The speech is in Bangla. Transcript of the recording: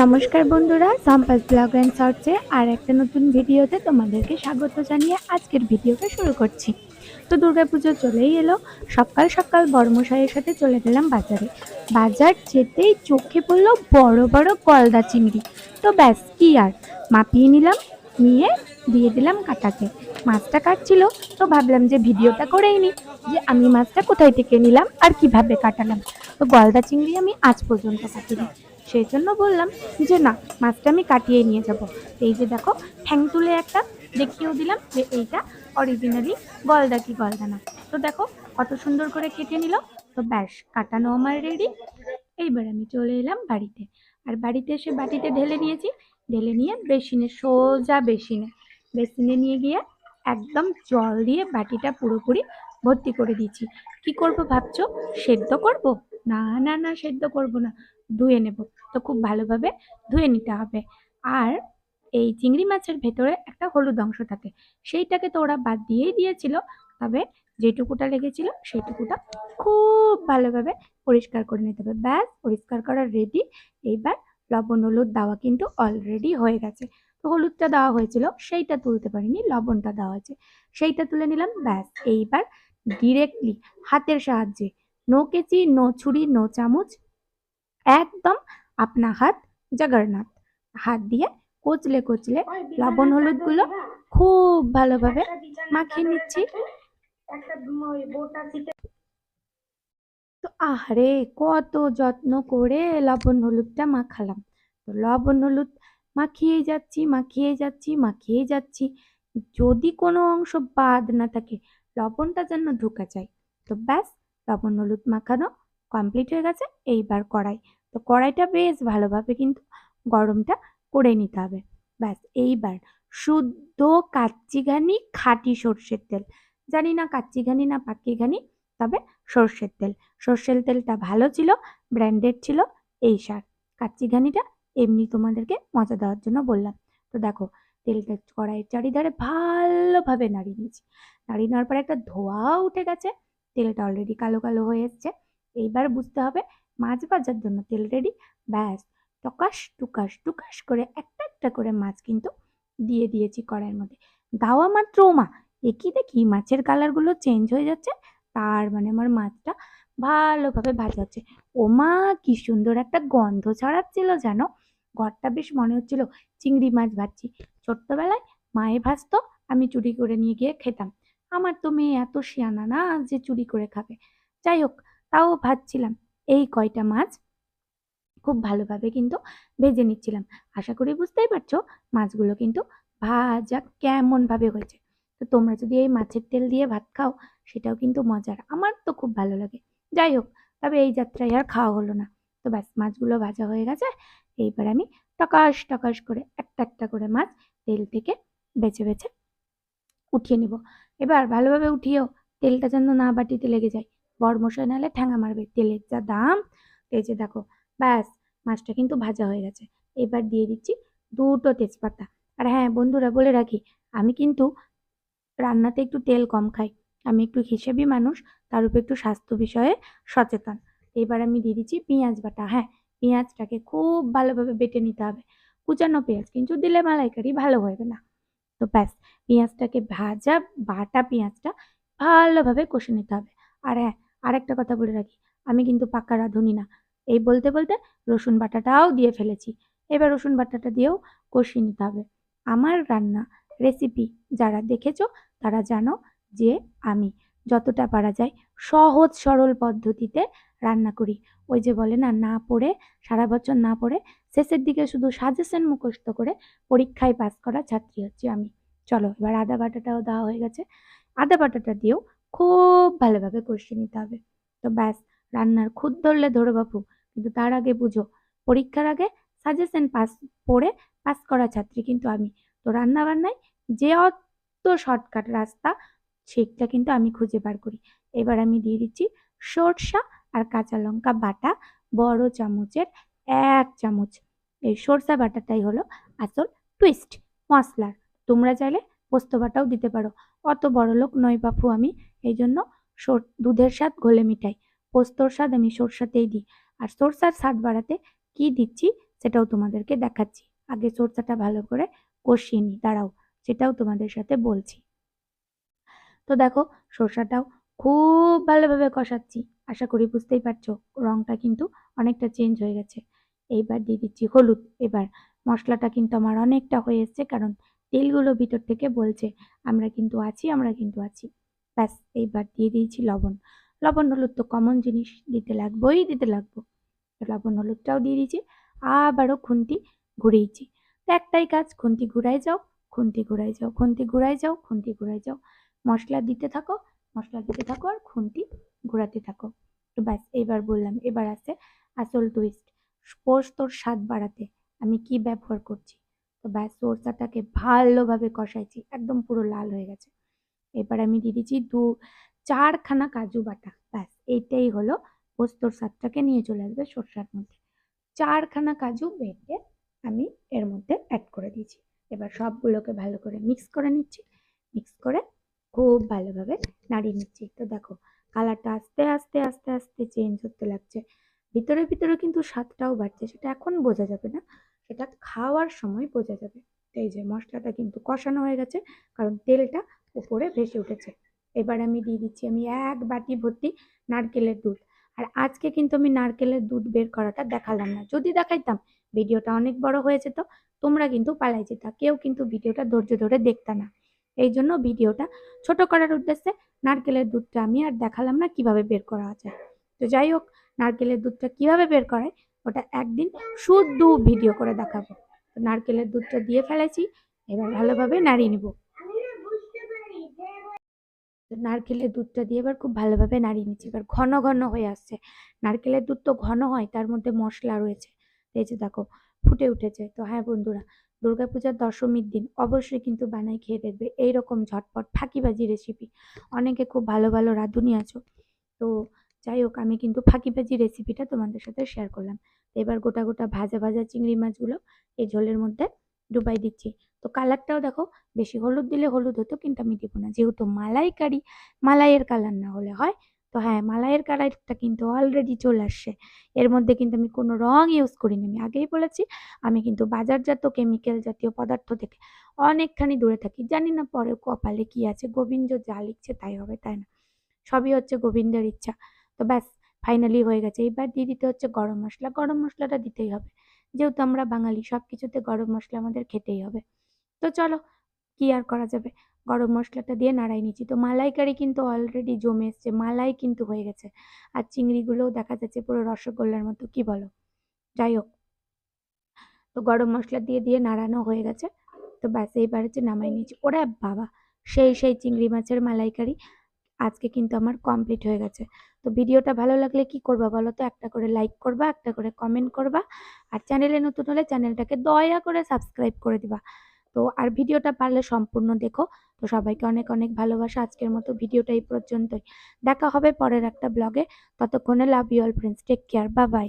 নমস্কার বন্ধুরা, সম্পাস ব্লগ অ্যান্ড শর্টসে আর একটা নতুন ভিডিওতে তোমাদেরকে স্বাগত জানিয়ে আজকের ভিডিওটা শুরু করছি। তো দুর্গাপুজো চলেই এলো, সকাল সকাল বর্মশাইয়ের সাথে চলে গেলাম বাজারে। বাজার যেতেই চোখে পড়ল বড় বড় গলদা চিংড়ি। তো ব্যাস, কি আর? মাপিয়ে নিলাম, নিয়ে দিয়ে দিলাম কাটাকে। মাছটা কাটছিল, তো ভাবলাম যে ভিডিওটা করেই নি, যে আমি মাছটা কোথায় থেকে নিলাম আর কীভাবে কাটালাম। তো গলদা চিংড়ি আমি আজ পর্যন্ত কাটিনি। সেই জন্য বললাম যে না, মাছটা আমি কাটিয়ে নিয়ে যাব। এই যে দেখো, ঠ্যাং তুলে একটা দেখিয়েও দিলাম যে এইটা অরিজিনালি গলদা কি গলদা না। তো দেখো, কত সুন্দর করে কেটে নিল। তো ব্যাস, কাটানো আমার রেডি এইবার আমি চলে এলাম বাড়িতে। আর বাড়িতে এসে বাটিতে ঢেলে নিয়েছি। ঢেলে নিয়ে বেসিনে, সোজা বেসিনে। বেসিনে নিয়ে গিয়ে একদম জল দিয়ে বাটিটা পুরোপুরি ভর্তি করে দিয়েছি। কি করব ভাবছ? সেদ্ধ করব? না না না, সেদ্ধ করব না। ধুয়ে নেব। তো খুব ভালোভাবে ধুয়ে নিতে হবে। আর এই চিংড়ি মাছের ভেতরে একটা হলুদ অংশ থাকে। সেইটাকে তো ওরা বাদ দিয়েই দিয়েছিল। তবে যেটুকুটা লেগেছিল, সেইটুকুটা খুব ভালোভাবে পরিষ্কার করে নিতে হবে। ব্যাস, পরিষ্কার করার রেডি এইবার লবণ হলুদ দেওয়া কিন্তু অলরেডি হয়ে গেছে। তো হলুদটা দেওয়া হয়েছিল, সেইটা তুলতে পারিনি, লবণটা দেওয়া হয়েছে। সেইটা তুলে নিলাম, ব্যাস। এইবার ডিরেক্টলি হাতের সাহায্যে। নো কেচি নো ছুরি নো চামচ। একদম আপনা হাত জগন্নাথ। হাত দিয়ে কচলে কচলে লবণ হলুদগুলো খুব ভালোভাবে মাখিয়ে নিচ্ছি। তো আহারে কত যত্ন করে লবণ হলুদটা মাখালাম। তো লবণ হলুদ মাখিয়েই যাচ্ছি মাখিয়ে যাচ্ছি মাখিয়ে যাচ্ছি। যদি কোনো অংশ বাদ না থাকে লবণটা যেন ঢুকে যায়। তো ব্যাস, লবণ হলুদ মাখানো কমপ্লিট হয়ে গেছে, এইবার কড়াই। তো কড়াইটা বেশ ভালোভাবে কিন্তু গরমটা করে নিতে হবে। ব্যাস, এইবার শুদ্ধ কাচ্চিঘানি খাঁটি সর্ষের তেল। জানি না কাচ্চিঘানি না পাক্কিঘানি তবে সর্ষের তেল। সর্ষের তেলটা ভালো ছিল ব্র্যান্ডেড ছিল, এই সার। কাচ্চিঘানিটা এমনি তোমাদেরকে মজা দেওয়ার জন্য বললাম। তো দেখো, তেলটা কড়াইয়ের চারিধারে ভালোভাবে নাড়িয়ে নিয়েছি। নাড়িয়ে নেওয়ার পরে একটা ধোয়া উঠে গেছে, তেলটা অলরেডি কালো কালো হয়ে এসছে। এইবার বুঝতে হবে মাছ ভাজার জন্য তেল রেডি ব্যাস। টকাশ টুকাশ টুকাশ করে একটা একটা করে মাছ কিন্তু দিয়ে দিয়েছি কড়াইয়ের মধ্যে। দাওয়া মাত্র মা একই দেখি, মাছের কালারগুলো চেঞ্জ হয়ে যাচ্ছে, তার মানে আমার মাছটা ভালোভাবে ভাজা হচ্ছে। ও মা কি সুন্দর একটা গন্ধ ছড়াচ্ছিল জানো? ঘরটা বেশ মনে হচ্ছিল চিংড়ি মাছ ভাজছি। ছোট্টবেলায় মায়ে ভাজতো, আমি চুরি করে নিয়ে গিয়ে খেতাম। আমার তো মেয়ে এত শিয়ানা না যে চুরি করে খাবে। যাই হোক, তাও ভাজছিলাম। এই কয়টা মাছ খুব ভালোভাবে কিন্তু ভেজে নিচ্ছিলাম। আশা করি বুঝতেই পারছ, মাছগুলো কিন্তু ভাজা কেমনভাবে হয়েছে। তো তোমরা যদি এই মাছের তেল দিয়ে ভাত খাও, সেটাও কিন্তু মজার। আমার তো খুব ভালো লাগে। যাই হোক, তবে এই যাত্রায় আর খাওয়া হলো না। তো ব্যাস, মাছগুলো ভাজা হয়ে গেছে। এইবার আমি টকাশ টকাশ করে একটা একটা করে মাছ তেল থেকে বেছে বেছে উঠিয়ে নেব। এবার ভালোভাবে উঠিয়েও তেলটা যেন না বাটিতে লেগে যায়। বরমশাই নাহলে ঠ্যাঙা মারবে তেলের যা দাম। এই যে দেখো, ব্যাস, মাছটা কিন্তু ভাজা হয়ে গেছে। এবার দিয়ে দিচ্ছি দুটো তেজপাতা। আর হ্যাঁ বন্ধুরা, বলে রাখি, আমি কিন্তু রান্নাতে একটু তেল কম খাই। আমি একটু হিসেবি মানুষ, তার উপর একটু স্বাস্থ্য বিষয়ে সচেতন। এবার আমি দিয়ে দিচ্ছি পেঁয়াজ বাটা। হ্যাঁ পেঁয়াজটাকে খুব ভালোভাবে বেটে নিতে হবে। কুচানো পেঁয়াজ কিন্তু দিলে মালাইকারি ভালো হবে না। তো ব্যাস, পেঁয়াজটাকে ভাজা, বাটা পেঁয়াজটা ভালোভাবে কষে নিতে হবে। আর হ্যাঁ আরেকটা কথা বলে রাখি, আমি কিন্তু পাকা রাঁধুনি না। এই বলতে বলতে রসুন বাটাটাও দিয়ে ফেলেছি। এবার রসুন বাটাটা দিয়েও কষিয়ে নিতে হবে। আমার রান্না রেসিপি যারা দেখেছ, তারা জানো যে আমি যতটা পারা যায় সহজ সরল পদ্ধতিতে রান্না করি। ওই যে বলে না না পড়ে, সারা বছর না পড়ে, শেষের দিকে শুধু সাজেশন মুখস্থ করে পরীক্ষায় পাস করা ছাত্রী হচ্ছি আমি। চলো এবার আদা বাটাটাও দেওয়া হয়ে গেছে। আদা বাটাটা দিয়েও খুব ভালোভাবে কষিয়ে নিতে হবে। তো ব্যাস, রান্নার খুদ ধরলে ধরো বাপু, কিন্তু তার আগে বুঝো, পরীক্ষার আগে সাজেশন পাস পড়ে পাস করা ছাত্রী কিন্তু আমি। তো রান্না বান্নায় যে অত শর্টকাট রাস্তা সেটা কিন্তু আমি খুঁজে বার করি। এবার আমি দিয়ে দিচ্ছি সরষা আর কাঁচা লঙ্কা বাটা, বড় চামচের এক চামচ। এই সরষা বাটাটাই হলো আসল টুইস্ট মশলার। তোমরা চাইলে পোস্ত বাটাও দিতে পারো। অত বড় লোক নয় বাপু আমি, এই জন্য দুধের স্বাদ ঘোলে মিঠাই। পোস্তর স্বাদ আমি সরষাতেই দিই। আর সরষার স্বাদ বাড়াতে কি দিচ্ছি সেটাও তোমাদেরকে দেখাচ্ছি। আগে সরষাটা ভালো করে কষিয়ে নিই, দাঁড়াও, সেটাও তোমাদের সাথে বলছি। তো দেখো, সরষাটাও খুব ভালোভাবে কষাচ্ছি, আশা করি বুঝতেই পারছ, রংটা কিন্তু অনেকটা চেঞ্জ হয়ে গেছে। এইবার দিয়ে দিচ্ছি হলুদ। এবার মশলাটা কিন্তু আমার অনেকটা হয়ে এসছে, কারণ তেলগুলো ভিতর থেকে বলছে, আমরা কিন্তু আছি, আমরা কিন্তু আছি। ব্যাস, এইবার দিয়ে দিয়েছি লবণ। লবণ, হলুদ তো কমন জিনিস, দিতে লাগবোই, দিতে লাগবো। লবণ, হলুদটাও দিয়ে দিয়েছি, আবারও খুন্তি ঘুরিয়েছি। তো একটাই কাজ, খুন্তি ঘুরাই যাও, খুন্তি ঘুরাই যাও, খুন্তি ঘুরাই যাও, খুন্তি ঘুরাই যাও। মশলা দিতে থাকো, মশলা দিতে থাকো আর খুন্তি ঘোরাতে থাকো। তো ব্যাস এবার বললাম, এবার আছে আসল টুইস্ট পোস্তর স্বাদ বাড়াতে আমি কি ব্যবহার করছি? তো ব্যাস সরষাটাকে ভালোভাবে কষাইছি, একদম পুরো লাল হয়ে গেছে। এবার আমি দিয়ে দিচ্ছি দু, চারখানা কাজু বাটা, ব্যাস এইটাই হলো পোস্তর স্বাদটাকে নিয়ে চলে আসবে সরষার মধ্যে। চারখানা কাজু বেটে আমি এর মধ্যে অ্যাড করে দিয়েছি। এবার সবগুলোকে ভালো করে মিক্স করে নিচ্ছি মিক্স করে খুব ভালোভাবে নাড়িয়ে নিচ্ছি। তো দেখো কালারটা আস্তে আস্তে আস্তে আস্তে চেঞ্জ হতে লাগছে। ভিতরে ভিতরে কিন্তু স্বাদটাও বাড়ছে, সেটা এখন বোঝা যাবে না। সেটা খাওয়ার সময় বোঝা যাবে। এই যে মশলাটা কিন্তু কষানো হয়ে গেছে, কারণ তেলটা উপরে ভেসে উঠেছে। এবার আমি দিয়ে দিচ্ছি, আমি এক বাটি ভর্তি নারকেলের দুধ। আর আজকে কিন্তু আমি নারকেলের দুধ বের করাটা দেখালাম না। যদি দেখাইতাম, ভিডিওটা অনেক বড় হয়ে যেত, তোমরা কিন্তু পালাই যেতা। কেউ কিন্তু ভিডিওটা ধৈর্য ধরে দেখতা না। এই জন্য ভিডিওটা ছোট করার উদ্দেশ্যে নারকেলের দুধটা আমি আর দেখালাম না কীভাবে বের করা যায়। তো যাই হোক, নারকেলের দুধটা কীভাবে বের করায় ওটা একদিন শুদ্ধ ভিডিও করে দেখাবো। তো নারকেলের দুধটা দিয়ে ফেলেছি, এবার ভালোভাবে নাড়িয়ে নিব। নারকেলের দুধটা দিয়ে এবার খুব ভালোভাবে নাড়িয়ে নিচ্ছি। এবার ঘন ঘন হয়ে আসছে। নারকেলের দুধ তো ঘন হয়, তার মধ্যে মশলা রয়েছে। এই যে দেখো, ফুটে উঠেছে। তো হ্যাঁ বন্ধুরা, দুর্গাপূজার দশমীর দিন অবশ্যই কিন্তু বানাই খেয়ে দেখবে। এইরকম ঝটপট ফাঁকিবাজি রেসিপি অনেকে খুব ভালো ভালো রাঁধুনি আছো। তো যাই হোক, আমি কিন্তু ফাঁকিবাজি রেসিপিটা তোমাদের সাথে শেয়ার করলাম। এবার গোটা গোটা ভাজা ভাজা চিংড়ি মাছগুলো এই ঝোলের মধ্যে ডুবাই দিচ্ছি। তো কালারটাও দেখো, বেশি হলুদ দিলে হলুদ হতো, কিন্তু আমি দেবো না। যেহেতু মালাই কারি মালাইয়ের কালার না হলে হয়। তো হ্যাঁ মালাইয়ের কালারটা কিন্তু অলরেডি চলে আসছে। এর মধ্যে কিন্তু আমি কোনো রং ইউজ করিনি। আমি আগেই বলেছি, আমি কিন্তু বাজারজাত কেমিক্যাল জাতীয় পদার্থ থেকে অনেকখানি দূরে থাকি। জানি না পরে কপালে কি আছে, গোবিন্দ যা লিখছে তাই হবে, তাই না। সবই হচ্ছে গোবিন্দের ইচ্ছা। তো ব্যাস ফাইনালি হয়ে গেছে। এবার দিয়ে দিতে হচ্ছে গরম মশলা। গরম মশলাটা দিতেই হবে। যেহেতু আমরা বাঙালি সব কিছুতে গরম মশলা আমাদের খেতেই হবে। তো চলো, কি আর করা যাবে? গরম মশলাটা দিয়ে নাড়াই নিচ্ছি। তো মালাইকারি কিন্তু অলরেডি জমে এসছে। মালাই কিন্তু হয়ে গেছে। আর চিংড়িগুলোও দেখা যাচ্ছে পুরো রসগোল্লার মতো, কি বলো? যাই হোক। তো গরম মশলা দিয়ে দিয়ে নাড়ানো হয়ে গেছে। তো ব্যাস, এইবার হচ্ছে নামাই নিয়েছি ওরা বাবা! সেই সেই চিংড়ি মাছের মালাইকারি। আজকে কিন্তু আমার কমপ্লিট হয়ে গেছে। তো ভিডিওটা ভালো লাগলে কি করবা বলো তো? একটা করে লাইক করবা, একটা করে কমেন্ট করবা। আর চ্যানেলে নতুন হলে চ্যানেলটাকে দয়া করে সাবস্ক্রাইব করে দিবা। তো আর ভিডিওটা পারলে সম্পূর্ণ দেখো। তো সবাইকে অনেক অনেক ভালোবাসা। আজকের মতো ভিডিওটা এই পর্যন্তই। দেখা হবে পরের একটা ব্লগে ততক্ষণে love you all friends take care বা বাই